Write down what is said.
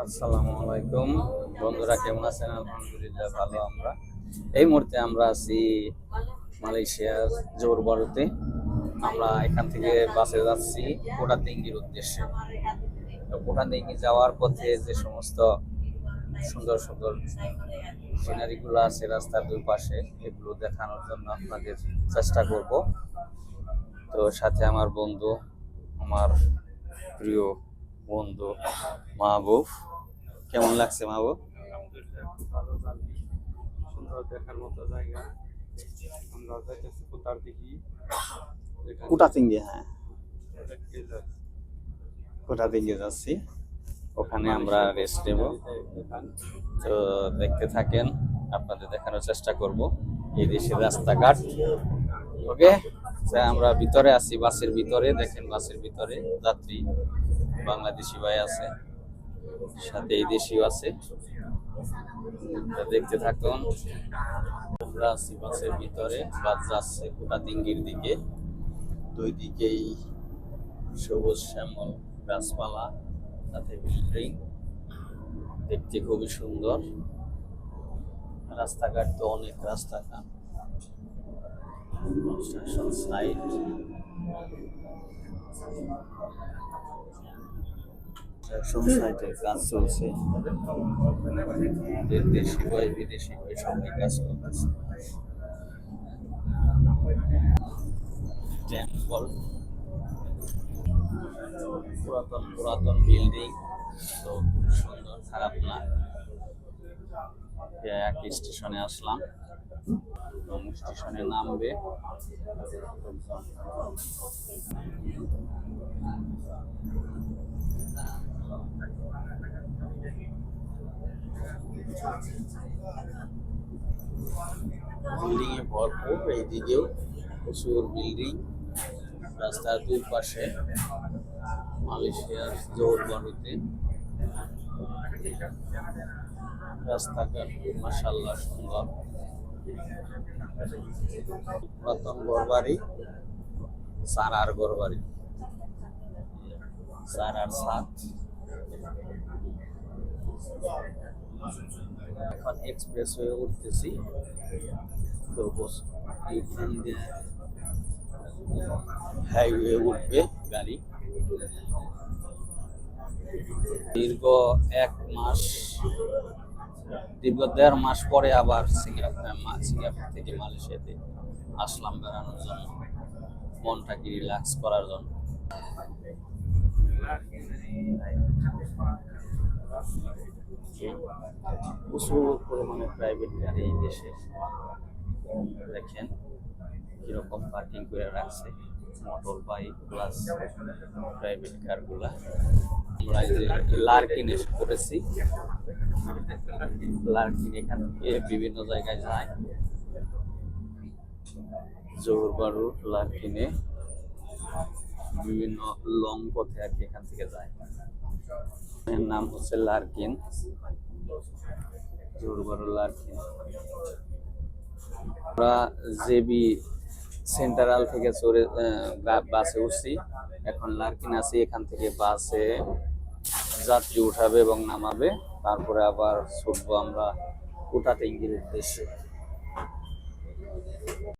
আসসালামু আলাইকুম। বন্ধুরা, কেমন আছেন? আলহামদুলিল্লাহ, ভালো আমরা। এই মুহূর্তে আমরা আছি মালয়েশিয়ার জোর বারুতে আমরা এখান থেকে বাসে যাচ্ছি কোটাতিঙ্গির উদ্দেশ্যে। তো কোটাতিঙ্গি যাওয়ার পথে যে সমস্ত সুন্দর সুন্দর সিনারিগুলো আছে রাস্তার দুই পাশে এগুলো দেখানোর জন্য আপনাদের চেষ্টা করব। তো সাথে আমার বন্ধু, আমার প্রিয় বন্ধু, মাহবুব। কেমন লাগছে মাহবুব? সুন্দর দেখার মতো জায়গা কুটাতিঙ্গি হ্যাঁ কুটাতিঙ্গি যাচ্ছি। ওখানে আমরা রেস্ট দেখতে থাকেন, আপনাদের দেখানোর চেষ্টা করব। এই দেশের রাস্তাঘাট। ওকে? আমরা ভিতরে আছি, বাসের ভিতরে, দেখেন বাসের ভিতরে যাত্রী, বাংলাদেশি ভাই আছে, সাথে এই দেশিও আছে। দেখতে থাকুন। আমরা আছি বাসের ভিতরে, বাস যাচ্ছে কুটাতিঙ্গির দিকে। দুই দিকেই সবুজ শ্যামল গাছপালা, সাথে বিল্ডিং। দেখতে খুবই সুন্দর। রাস্তাঘাট তো অনেক রাস্তাঘাট। কনস্ট্রাকশন সাইট কনস্ট্রাকশন সাইটের কাজ চলছে আমাদের দেশি বই বিদেশি বই সবাই কাজ করতেছে টেম্পল পুরাতন পুরাতন বিল্ডিং তো সুন্দর খারাপ না এক স্টেশনে আসলাম। স্টেশনে নামবে। বিল্ডিং এ ভরপুর, এইদিকেও প্রচুর বিল্ডিং রাস্তার দুই পাশে মালয়েশিয়ার জোর বাড়িতে রাস্তাঘাট মাসাল্লাহ সুন্দর। পুরাতন ঘরবাড়ি, সারার ঘরবাড়ি। সারার সাত এখন এক্সপ্রেস হয়ে উঠতেছি। তো বস, এইখান দিয়ে হাইওয়ে উঠবে গাড়ি। দীর্ঘ এক মাস দীর্ঘ দেড় মাস পরে আবার সিঙ্গাপুর থেকে মালয়েশিয়াতে আসলাম বেড়ানোর জন্য। মনটাকে রিল্যাক্স করার জন্য। প্রচুর পরিমাণে প্রাইভেট গাড়ি দেশে। দেখেন কীরকম পার্কিং করে রাখছে। মোটর বাইক প্লাস প্রাইভেট কারগুলা আমরা যে লার্কিন পড়েছি লার্কিন এখান বিভিন্ন জায়গায় যায়। জোর বারুর লার্কিনে বিভিন্ন লং পথে আর কি এখান থেকে যায়। এর নাম হচ্ছে লার্কিন জোর বারুর লার্কিন আমরা জেবি সেন্ট্রাল থেকে চড়ে বাসে উঠছি। এখন লার্কিন আছি, এখান থেকে বাসে যাত্রী উঠাবে এবং নামাবে। তারপরে আবার ছুটবো আমরা কুটাটিঙ্গির উদ্দেশ্যে।